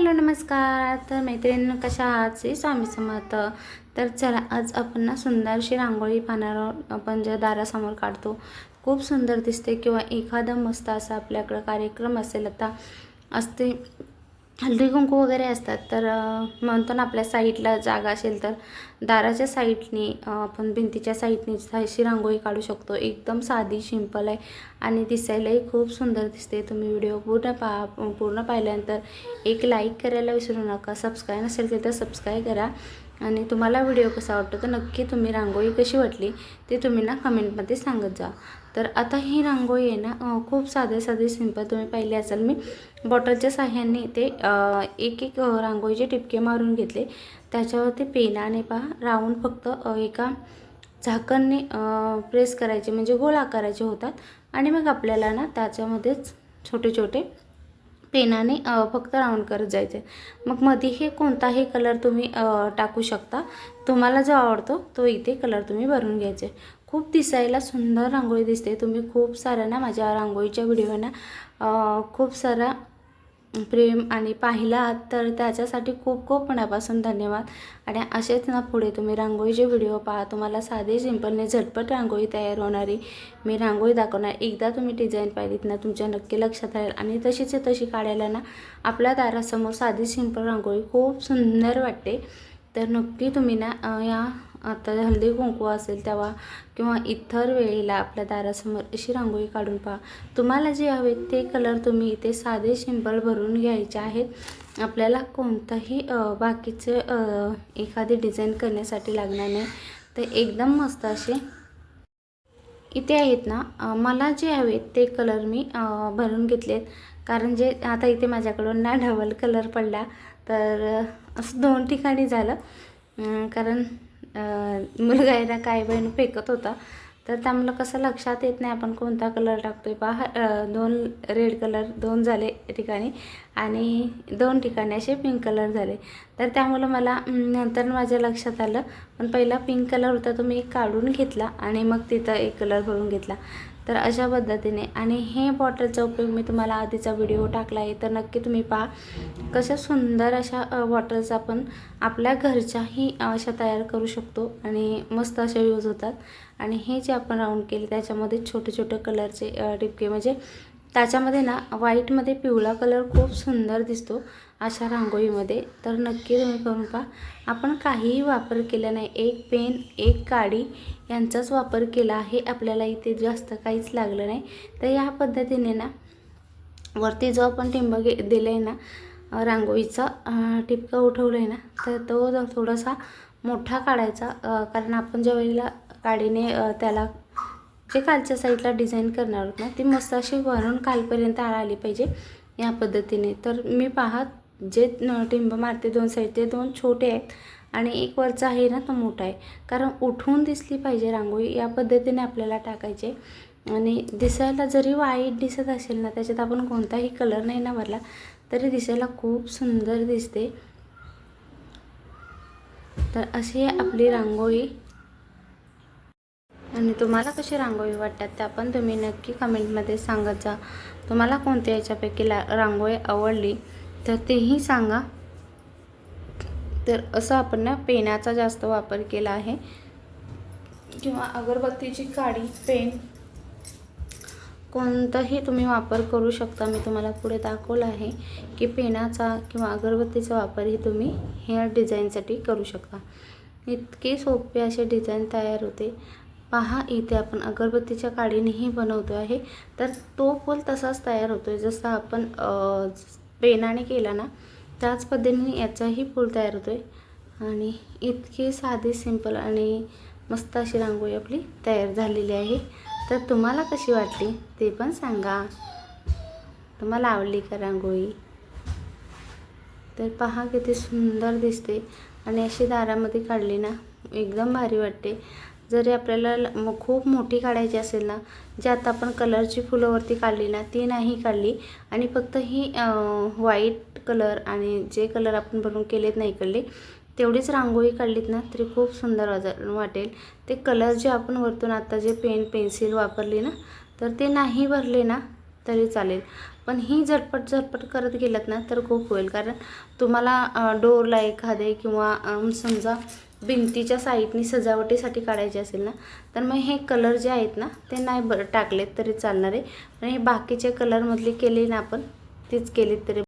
Hello नमस्कार. तर मैत्रिणी कशा आहात? श्री स्वामी समर्थ. तर चला आज आपण ना सुंदरशी रांगोळी पानावर आपण ज्या दारासमोर काढतो खूप सुंदर दिसते किंवा एखादा मस्त असा आपल्याकडं कार्यक्रम असेल आता असते हल्दी कुंकू वगैरे असतात तर म्हणतो ना आपल्या साईडला जागा असेल तर दाराच्या साईडने आपण भिंतीच्या साईडनी अशी रांगोळी काढू शकतो. एकदम साधी सिंपल आहे आणि दिसायलाही खूप सुंदर दिसते. तुम्ही व्हिडिओ पूर्ण पा पूर्ण पाहिल्यानंतर एक लाईक करायला विसरू नका. सबस्क्राईब नसेल तर सबस्क्राईब करा. आणि तुम्हाला व्हिडिओ कसा वाटतो तर नक्की तुम्ही रांगोळी कशी वाटली ते तुम्ही ना कमेंटमध्ये सांगत जा. तर आता ही रांगोळी आहे ना खूप साधे साधे सिंपल तुम्ही पाहिले असाल मी. बॉटलच्या साह्याने ते एक एक रांगोळीचे टिपके मारून घेतले. त्याच्यावरती पेनाने पहा राऊंड फक्त एका झाकणने प्रेस करायचे म्हणजे गोल आकाराचे होतात. आणि मग आपल्याला ना त्याच्यामध्येच छोटे छोटे पेनाने फक्त राऊंड करत जायचे. मग मध्ये हे कोणताही कलर तुम्ही टाकू शकता. तुम्हाला जो आवडतो तो इथे कलर तुम्ही भरून घ्यायचे. खूप दिसायला सुंदर रांगोळी दिसते. तुम्ही खूप साऱ्या ना माझ्या रांगोळीच्या व्हिडिओना खूप सारा प्रेम आणि पाहिला आहात तर त्याच्यासाठी खूप खूप मनापासून धन्यवाद. आणि असेच ना पुढे तुम्ही रांगोळीचे व्हिडिओ पहा तुम्हाला साधे सिंपलने झटपट रांगोळी तयार होणारी. मी रांगोळी दाखवणार. एकदा तुम्ही डिझाईन पाहिलीत ना तुमच्या नक्की लक्षात राहील. आणि तशीच तशी काढायला ना आपल्या दारासमोर साधी सिंपल रांगोळी खूप सुंदर वाटते. तर नक्की तुम्ही ना या आता हळदी कुंकू असेल तेव्हा किंवा इतर वेळेला आपल्या दारासमोर अशी रांगोळी काढून पहा. तुम्हाला जे हवे ते कलर तुम्ही इथे साधे सिंपल भरून घ्यायचे आहेत. आपल्याला कोणताही बाकीचे एखादी डिझाईन करण्यासाठी लागणार नाही. तर एकदम मस्त असे इथे आहेत ना मला जे हवेत ते कलर मी भरून घेतलेत. कारण जे आता इथे माझ्याकडून ना डबल कलर पडला. तर असं दोन ठिकाणी झालं. कारण मुलगा आहे ना काय बहीण फेकत होता. तर त्यामुळं कसं लक्षात येत नाही आपण कोणता कलर टाकतोय. पहा दोन रेड कलर दोन झाले ठिकाणी आणि दोन ठिकाणी असे पिंक कलर झाले. तर त्यामुळं मला नंतर माझ्या लक्षात आलं. पण पहिला पिंक कलर होता तो मी काढून घेतला आणि मग तिथं एक कलर भरून घेतला. तर अशा पद्धतीने. आणि हे बॉटलचा उपयोग मी तुम्हाला आधीचा व्हिडिओ टाकला आहे. तर नक्की तुम्ही पहा कशा सुंदर अशा बॉटल्स आपण आपल्या घरच्याही अशा तयार करू शकतो आणि मस्त अशा यूज होतात. आणि हे जे आपण राऊंड केले त्याच्यामध्ये छोटे छोटे कलरचे टिपके म्हणजे त्याच्यामध्ये ना व्हाईटमध्ये पिवळा कलर खूप सुंदर दिसतो अशा रांगोळीमध्ये. तर नक्की तुम्ही करून पहा. आपण काहीही वापर केला नाही. एक पेन एक काडी यांचाच वापर केला आहे. आपल्याला इथे जास्त काहीच लागलं नाही. तर या पद्धतीने ना वरती जो आपण टिंब गे दिलं आहे ना रांगोळीचा टिपका उठवलं आहे ना तर तो थोडासा मोठा काढायचा कारण आपण ज्या वेळेला काडीने त्याला जे खालच्या साईडला डिझाईन करणार आहोत ना ती मस्त अशी वरून खालपर्यंत आली पाहिजे या पद्धतीने. तर मी पाहत जे टिंब मारते दोन साईड ते दोन छोटे आहेत आणि एक वरचा आहे ना तो मोठा आहे. कारण उठून दिसली पाहिजे रांगोळी या पद्धतीने आपल्याला टाकायचे. आणि दिसायला जरी वाईट दिसत असेल ना त्याच्यात आपण कोणताही कलर नाही ना भरला तरी दिसायला खूप सुंदर दिसते. तर अशी आहे आपली रांगोळी आणि तुम्हाला कशी रांगोळी वाटतात त्या पण तुम्ही नक्की कमेंटमध्ये सांगत जा. तुम्हाला कोणत्या याच्यापैकी ला रांगोळी आवडली तर तेही सांगा. तर असं आपण ना पेनाचा जास्त वापर केला आहे. किंवा अगरबत्तीची काडी पेन कोणताही तुम्ही वापर करू शकता. मी तुम्हाला पुढे दाखवलं आहे की पेनाचा किंवा अगरबत्तीचा वापरही तुम्ही हेअर डिझाईनसाठी करू शकता. इतके सोपे असे डिझाईन तयार होते. पहा इथे आपण अगरबत्तीच्या काडीनेही बनवतो आहे. तर तो फुल तसाच तयार होतो आहे जसा आपण पेनाने केला ना त्याच पद्धतीने याचाही फूल तयार होतो आहे आणि इतकी साधी सिंपल आणि मस्त अशी रांगोळी आपली तयार झालेली आहे. तर तुम्हाला कशी वाटली ते पण सांगा. तुम्हाला आवडली का रांगोळी? तर पहा किती सुंदर दिसते. आणि अशी दारामध्ये काढली ना एकदम भारी वाटते. जरी आपल्याला खूप मोठी काढायची असेल ना जे आता आपण कलरची फुलंवरती काढली ना ती नाही काढली. आणि फक्त ही व्हाईट कलर आणि जे कलर आपण भरून केलेत नाही काढले तेवढीच रांगोळी काढलीत ना तरी खूप सुंदर वाजा- वाटेल. ते कलर जे आपण वरतून आता जे पेन पेन्सिल वापरली ना तर ते नाही भरले ना तरी चालेल. पण ही झटपट झटपट करत गेलात ना तर खूप होईल. कारण तुम्हाला डोरला एखादे किंवा समजा भिंतीच्या साईडनी सजावटीसाठी काढायचे असेल ना तर मग हे कलर जे आहेत ना ते नाही बरं टाकलेत तरी चालणार आहे. पण हे बाकीचे कलरमधले केले ना आपण तीच केलीत तरी